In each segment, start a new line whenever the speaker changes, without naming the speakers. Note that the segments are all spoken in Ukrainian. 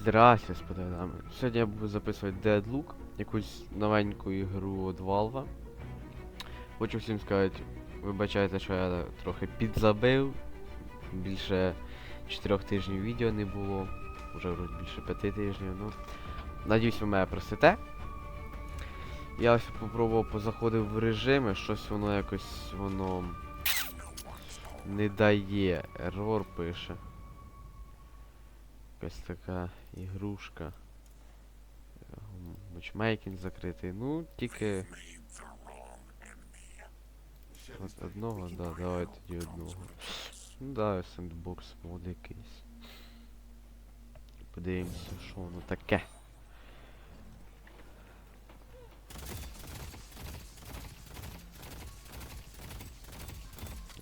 Здрасте, сподіваємо. Сьогодні я буду записувати Deadlook, якусь новеньку ігру від Valve. Хочу всім сказати, вибачайте, що я трохи підзабив. Більше 4 тижнів відео не було. Вже вроді більше 5 тижнів, ну. Надіюсь, ви мене простите. Я ось попробував позаходив в режими, щось воно якось воно не дає. Еррор пише. Якась така ігрушка. Матчмейкінг закритий. Ну, тільки. От одного, да, давай тоді одного. Ну да, сендбокс мод якийсь. Подивимося, що воно таке.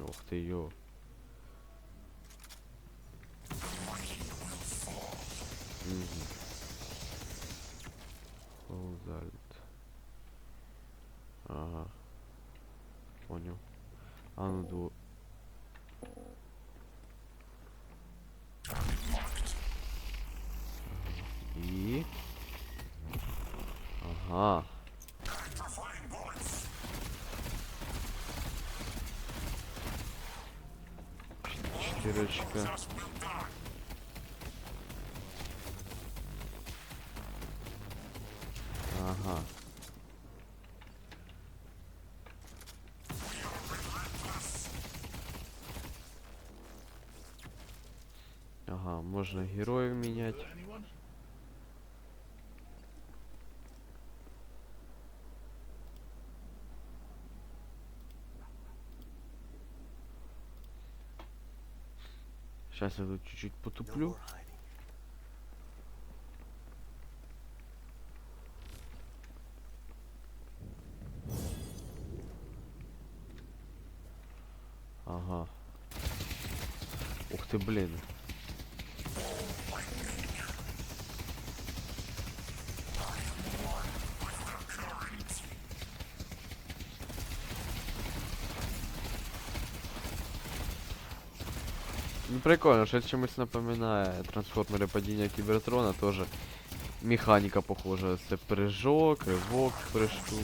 Ох ти йо. Четырочка. Ага. Ага, можно героев менять. Сейчас я тут чуть-чуть потуплю. Ага. Ух ты, блин. Прикольно, что это чимось напоминает трансформеры падения Кибертрона, тоже механика похожа. Це прыжок, ривок в прыжку.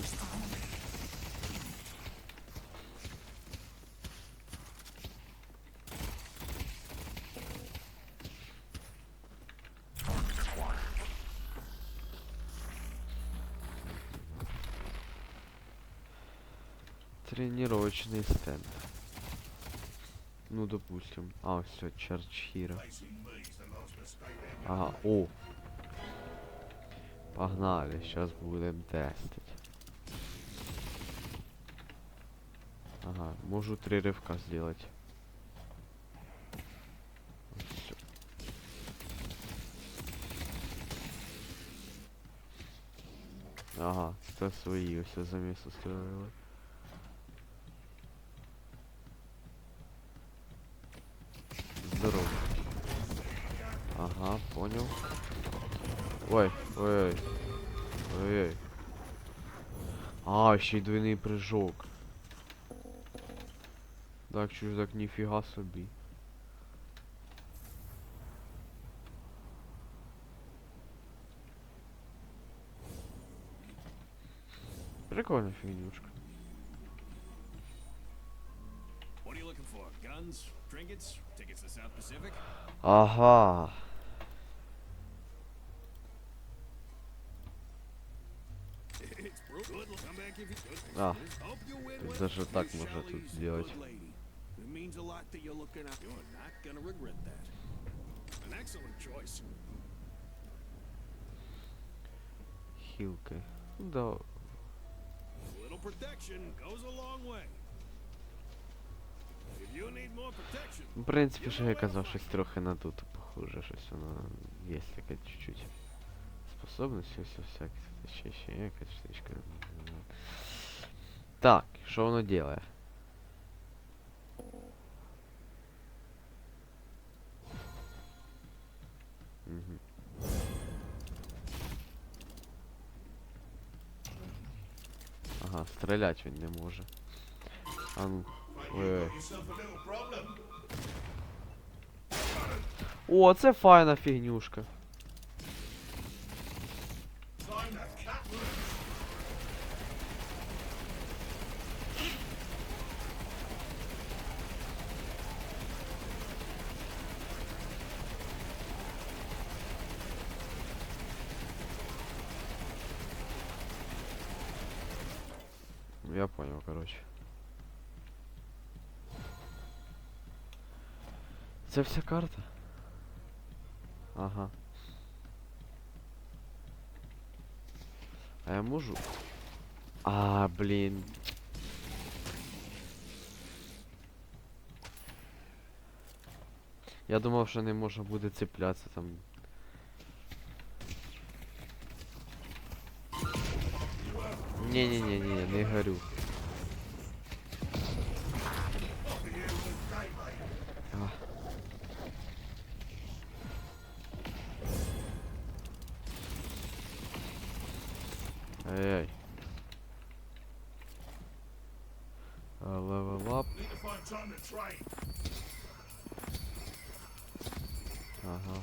Тренировочный стенд. Ну, допустим. А, все, Хиро. Ага, о. Погнали, сейчас будем тестить. Ага, можу три рывка сделать. Всё. Ага, це свої все заміс устроили. Ага, понял. Ой, ой, ой. Ой, ой. А, ще й двойний прыжок. Так, чужак, ніфіга собі. Прикольна фігнюшка.
What long way. If you need more protection,
Ну, В принципі, що я казав, щось трохи на тут похоже, щось воно є таке чуть-чуть. Способності, все всяке. Ще ще якась штучка. не знаю. Так, що воно делає? Угу. Ага, стрілять він не може. А ну. Ой-ой. О, це файна фігнюшка. Я понял, короче. Це вся карта? Ага. А я можу? А, блін. Я думав, що не можна буде цеплятися там. Не-не-не-не, не горю.
Train.
Ага.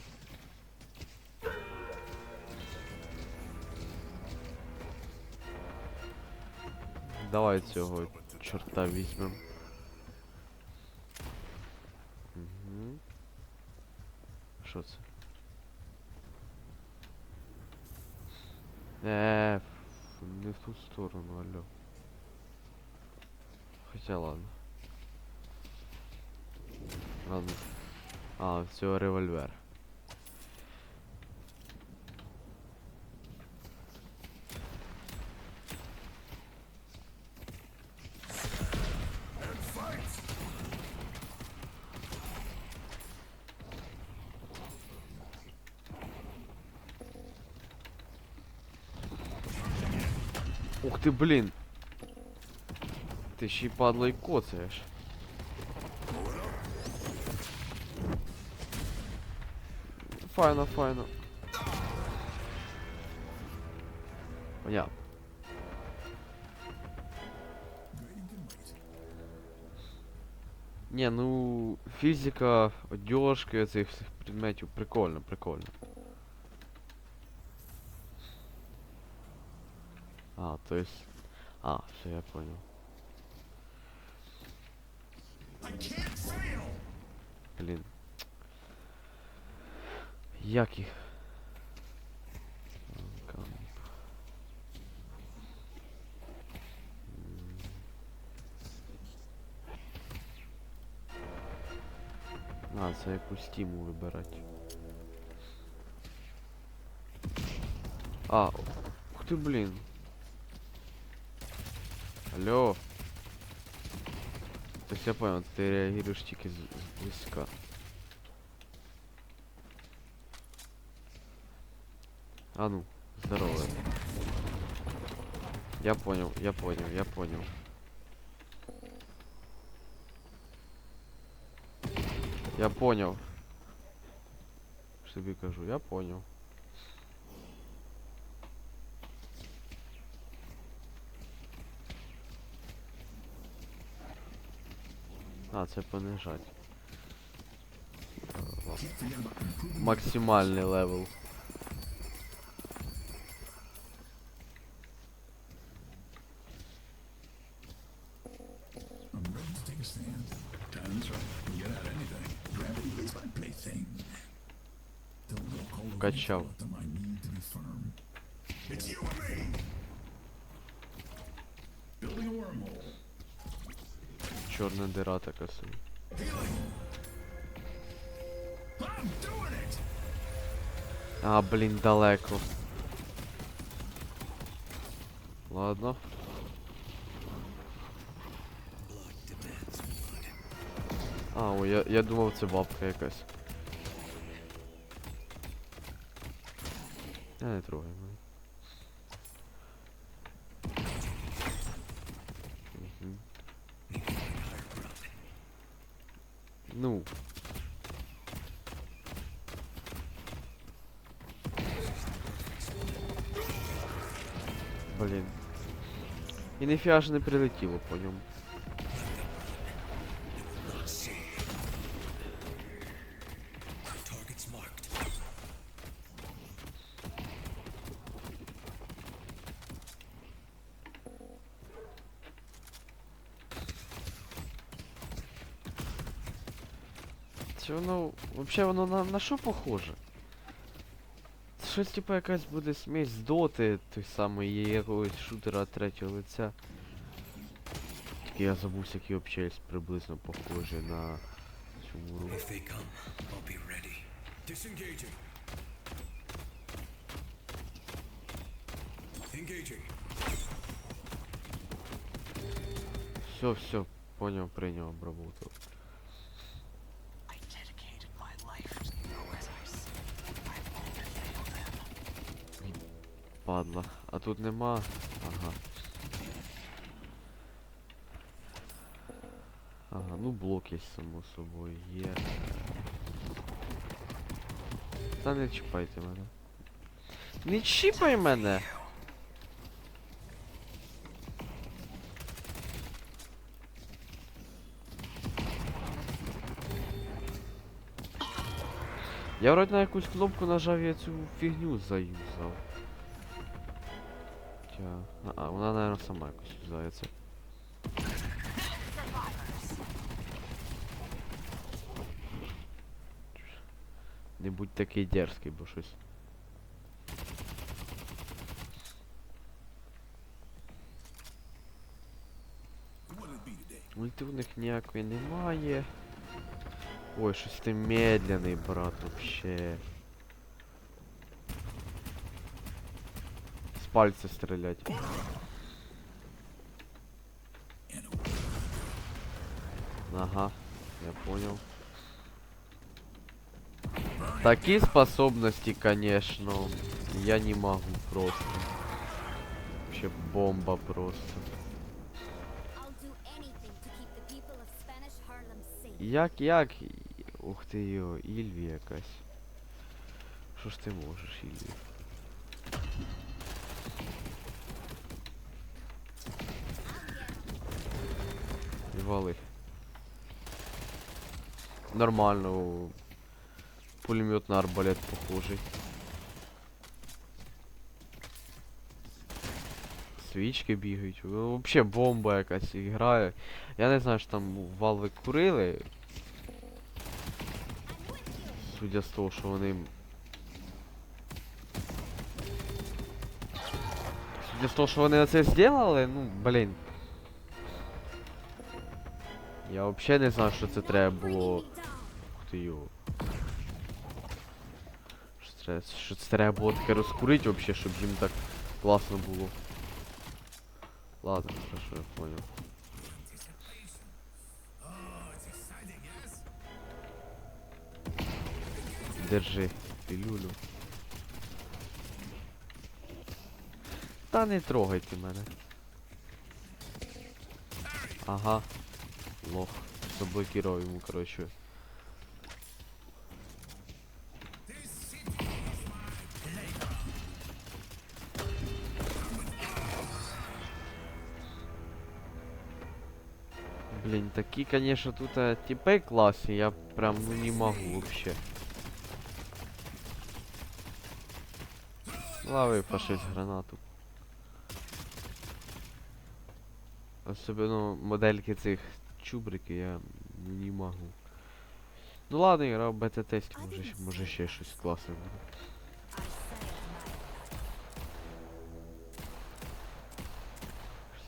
Давай цього чорта візьмем. Хотя ладно. Ладно. А, все, револьвер. Ух ти, блін Ти ще й падло і коцаєш. Файно, файно. Понятно. Не, ну фізика, одежки цих всіх предметів прикольно, прикольно. А, то есть... А, все, я понял. Блін. Як їх? А, це якусь тіму вибирати. А, ух ти, блін. Алло. Есть я понял, ты реагируешь з близька. А ну, здорово. Я понял, я понял, я понял. Я понял. Що тобі кажу, я понял. А, це понижать. Максимальний левел.
I'm
Чорна дира така собі. А, блін, далеко. Ладно. А, ой, я, я думав це бабка якась. Я не трогаю. ну. Мгм. Ну. Блін. І ніфіга ж не прилетіло по ньому. Вообще воно на, на що похоже? Це щось типу якась буде смесь з доти, той самий якогось шутера третього лиця. Тільки я забувся, який общаюсь приблизно похожий на цю муру.
If they come, I'll be
Падла. А тут нема. Ага. Ага, ну блок є, само собою, є. Та не чіпайте мене. Не чіпай мене! Я вроде на якусь кнопку нажав, я цю фігню заюзав. Тя. А, вона, наверное, сама якось юзається. Не будь такий дерзкий, бо щось.
What'll it be today?
Ульти у них ніякої немає. Ой, щось ти медленний, брат, вообще. З пальця стрілять.
And a
Ага, я понял. Такие способности, конечно, я не могу просто. Вообще бомба просто.
I'll do anything to keep the people of Spanish Harlem safe.
Як, як? Ух ти йо, Ільві якась. Що ж ти можеш, Ільві? І вали. Нормально. Пулемет на арбалет похожий. Свічки бігають. Вообще бомба якась грає. Я не знаю, що там валви курили. Судя з того, що вони. Судя з того, що вони це зробили, ну, блін. Я взагалі не знаю, що це треба було. Ух ти йо. Що треба- що це треба було таке розкурити вообще, щоб їм так класно було. Ладно, хорошо, я понял. Держи, пилюлю. Та не трогайте мене. Ага. Лох. Заблокировал ему, короче. Блин, такие, конечно, тут а, типы классные, я прям ну не могу вообще. Лови фашист гранату. Особенно модельки цих чубрики я не можу. Ну ладно, я грав бета-тесті, може, може ще щось класне буде.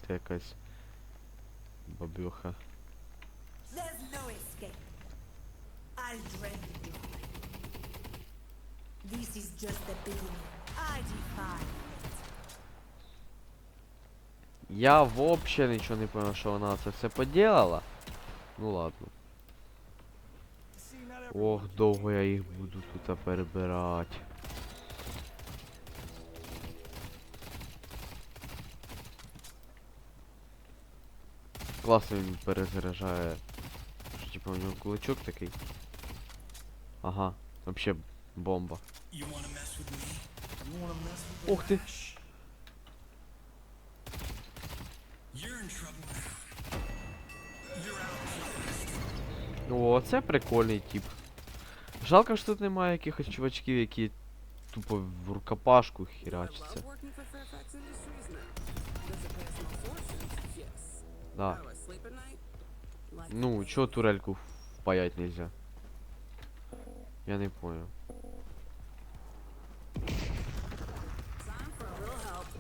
Це якась бабюха.
This is just the beginning. I defy.
Я вообще нічого не понял, що вона це все поділала. Ну ладно. Ох, довго я їх буду тут перебирати. Класно він перезаряджає. Що, типа у нього кулачок такий. Ага, вообще бомба.
You wanna
О, це прикольний тип. Жалко, що тут немає якихось чувачків, які тупо в рукопашку херачаться. Да. Ну, чё турельку впаять нельзя? Я не понял.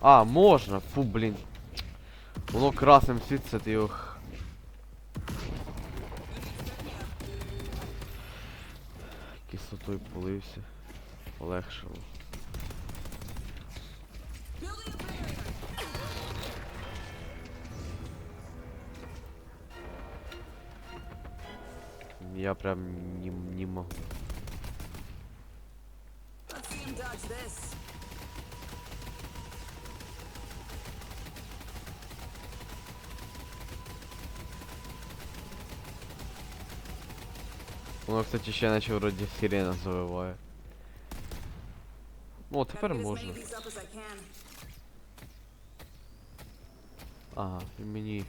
А, можно! Фу, блин. Було красним світиться, йох. Кислотою полився. Полегшило. Я прям не, не
могу.
Воно, кстати, ще наче вроді сирена завиває. О, тепер можна. Ага, і мені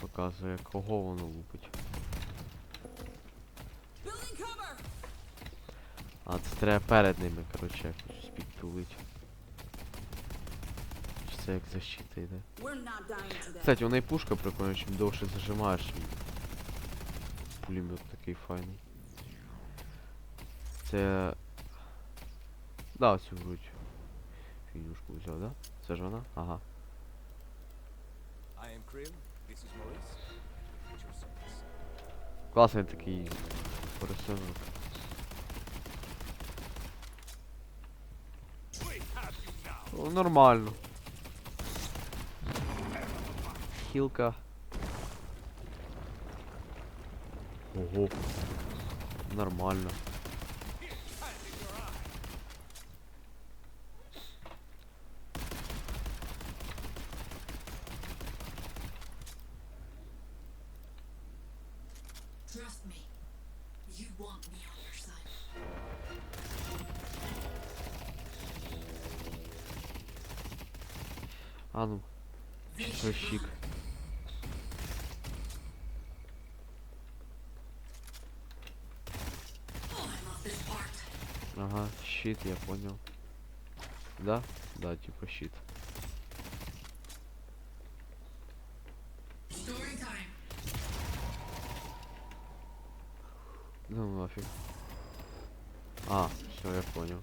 показує, кого воно лупить. А, це треба перед ними, коротше, якось підтулить. Чи це як защита йде? Кстати, вона і пушка прикольна, чим довше зажимаєш. Пулемет такий файний. Це. Да, цю вроді. Фінюшку взяв, да? Це ж вона? Ага. Класний такий поросенок. Нормально. Хілка. Ого. Нормально. Ага, щит, я понял. Да? Да, типа щит. Ну нафиг. А, все, я понял.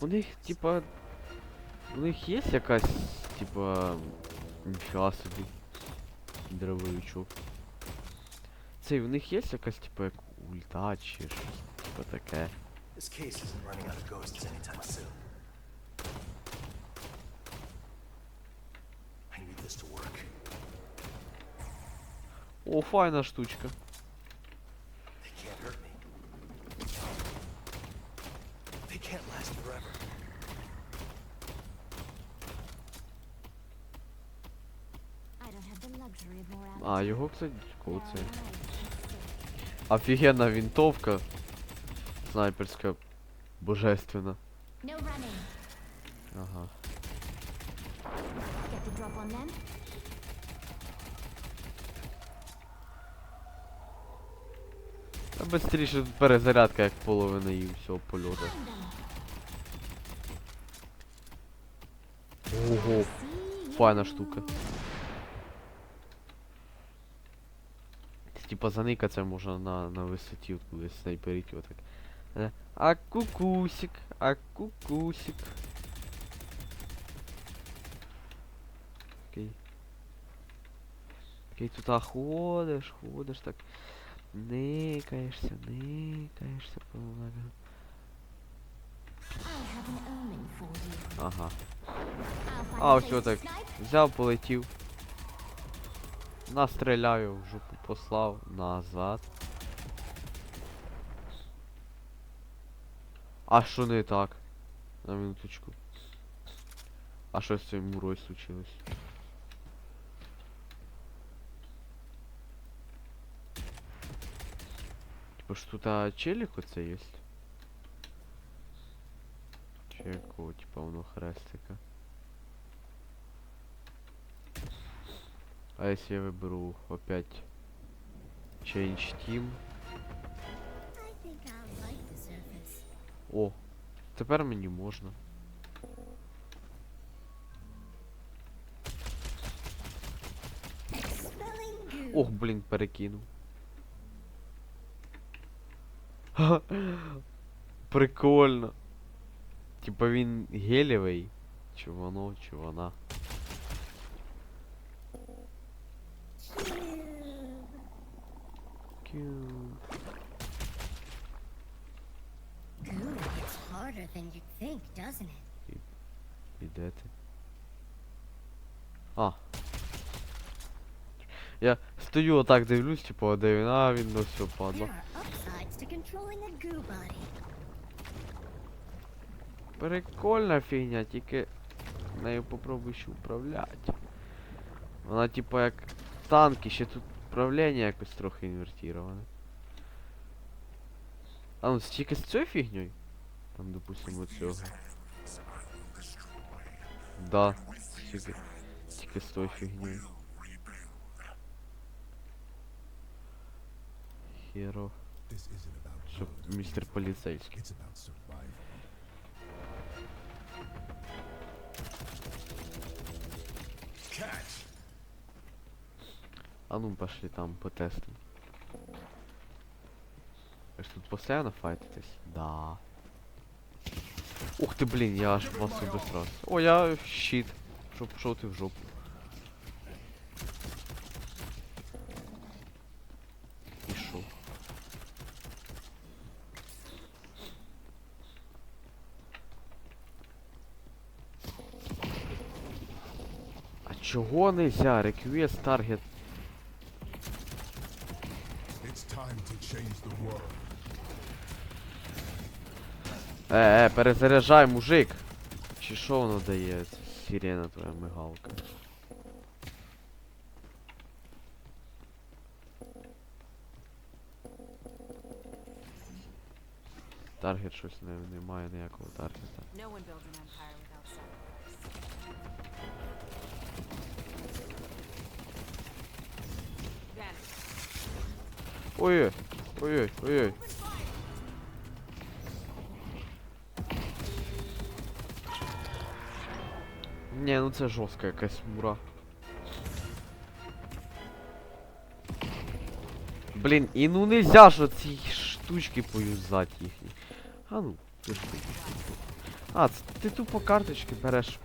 У них, типа. У них є якась, типа. Ніфіга собі. Дробовичок. Цей, у них є якась, типа, як ульта чи щось, типа таке.
This case isn't
А, його, кстати, кого це? Офігенна вінтовка. Снайперська. Божественна. Ага. Та быстріше перезарядка, як половина і всього польоту. Ого, файна штука. Типа заникаться можна на, на висоті, от кудись снайперить отак. Е, А кукусик, а кукусик. Окей. Окей, тут а ходиш, ходиш так. Никаєшся, никаєшся полага.
I have an omen for you.
Ага. А, ось так. Взяв, полетів. Настріляю, в жопу послав назад. А що не так? На минуточку. А що з цією мурою случилось? Типа ж тут челик оце є? Якого, типа воно хрестика? А если я выберу опять Change Team?
I think I'll like the surface.
О, тепер мені можна.
Expelling goo.
Ох, блін, перекинув. Ха, Прикольно. Типа він гелєвий. Чи воно, чи вона. Cute.
Ooh, it's harder than you'd think, doesn't it?
І де ти? А. Я стою отак дивлюсь, типу, де він, а він ну все
goo body.
Прикольна фігня, тільки нею попробуй ще управляти. Вона типу як танки, ще тут управління якось трохи інвертіроване. А ну тільки з цією фігньою? Там, допустимо, цього. Да, тільки, тільки з тою фігньою. Херо.
This isn't about
Щоб містер поліцейський. А ну пошли там потестим. Ви ж тут постоянно файтитесь? Да. Ух ти, блін, я аж вас обосрався. О, я щит. Щоб пішов ти в жопу. Пішов. А чого нельзя? Request target Е, е, перезаряджай, мужик! Чи що воно дає? Сирена твоя мигалка. Таргет щось не, немає ніякого таргета. Ой-ой, ой-ой, ой-ой. Не, ну це жорстка якась мура. Блін, і ну нельзя ж ці штучки поюзати їхні. А ну, ти ж ти. А, це ти тупо карточки береш.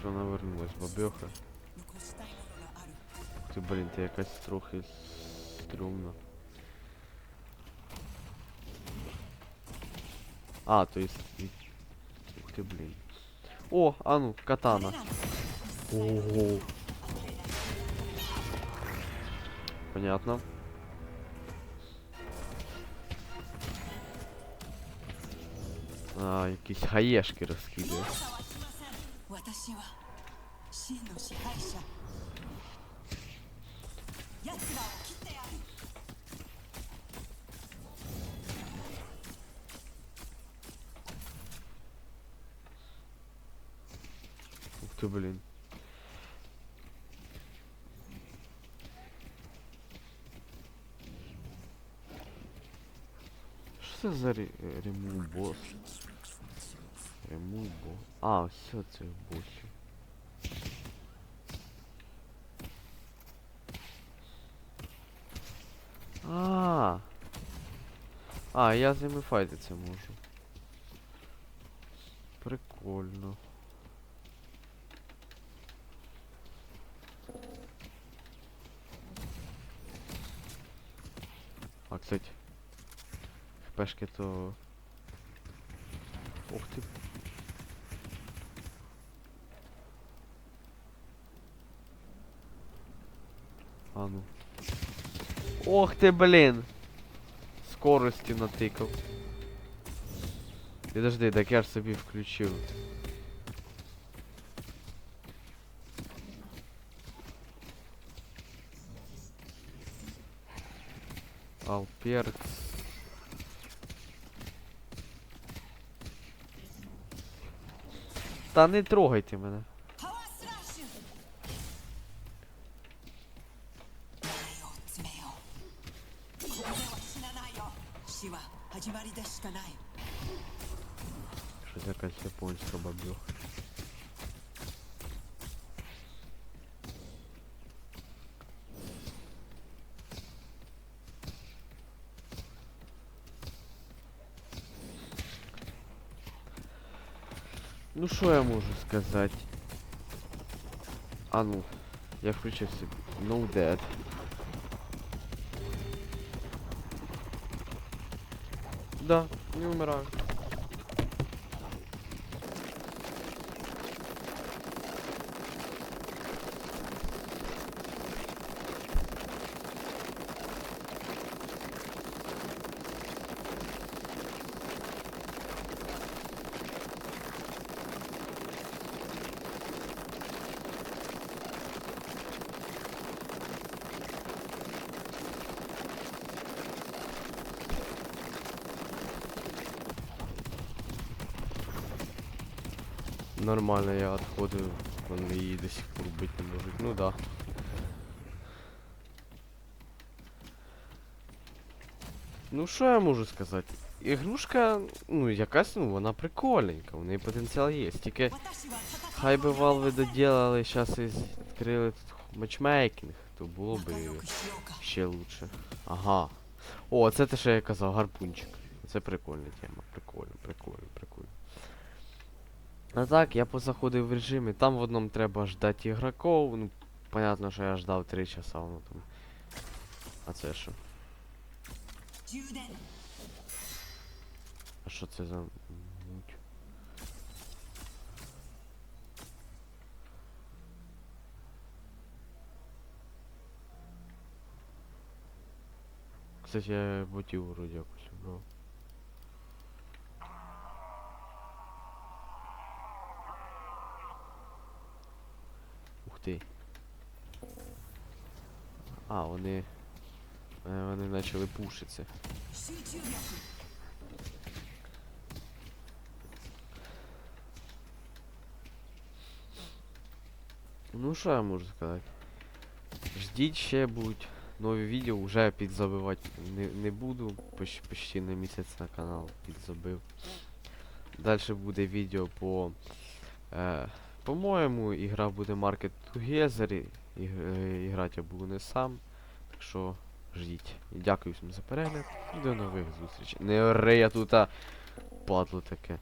Що навернулась, бабьоха. Ти, блін, ти якась трохи стрьомна. А, то есть... Ух ти, блін. О, а ну, катана. Ого. Понятно. А, якісь хаєшки розкидує. Пусто, блін. Що це за ремонт босс? Ремул босс? А, все це босів. А, а, я з ними файтиться можу. Прикольно. А, кстати, хпшки то... Ух ты. А ну. Ох ты, блин! Скорості натикав. Підожди, так я ж собі включив. Алперт. Та не трогайте мене. Ну що я можу сказати? А ну, я включив собі. No Dead. Да, не умираю. Нормально я отходив, вони її до сих пор бить не можуть. Ну да. Ну що я можу сказати? Ігрушка, ну якась, ну вона прикольненька, у неї потенціал є. Тільки хай би Valve доділали, зараз і відкрили тут матчмейкінг, то було
б
ще лучше. Ага. О, це те, що я казав, гарпунчик. Це прикольна тема. Прикольно, прикольно, прикольно. А так, я позаходив в режимі, там в одному треба ждати ігроків. Ну, понятно, що я ждав 3 часа, воно там. А це що? А що це за? Кстати, я ботів вроді якось убрав. ти. А, вони... Е, вони почали пушитися. Ну що я можу сказати? Ждіть ще будуть нові відео, вже підзабивати не не буду, Поч почти на місяць на канал підзабив. Далі буде відео по... Е, по-моєму, ігра буде Market Together, і, і, Іграти я буду не сам. Так що ждіть. Дякую всім за перегляд. І до нових зустрічей. Не оре я тут, а падло таке.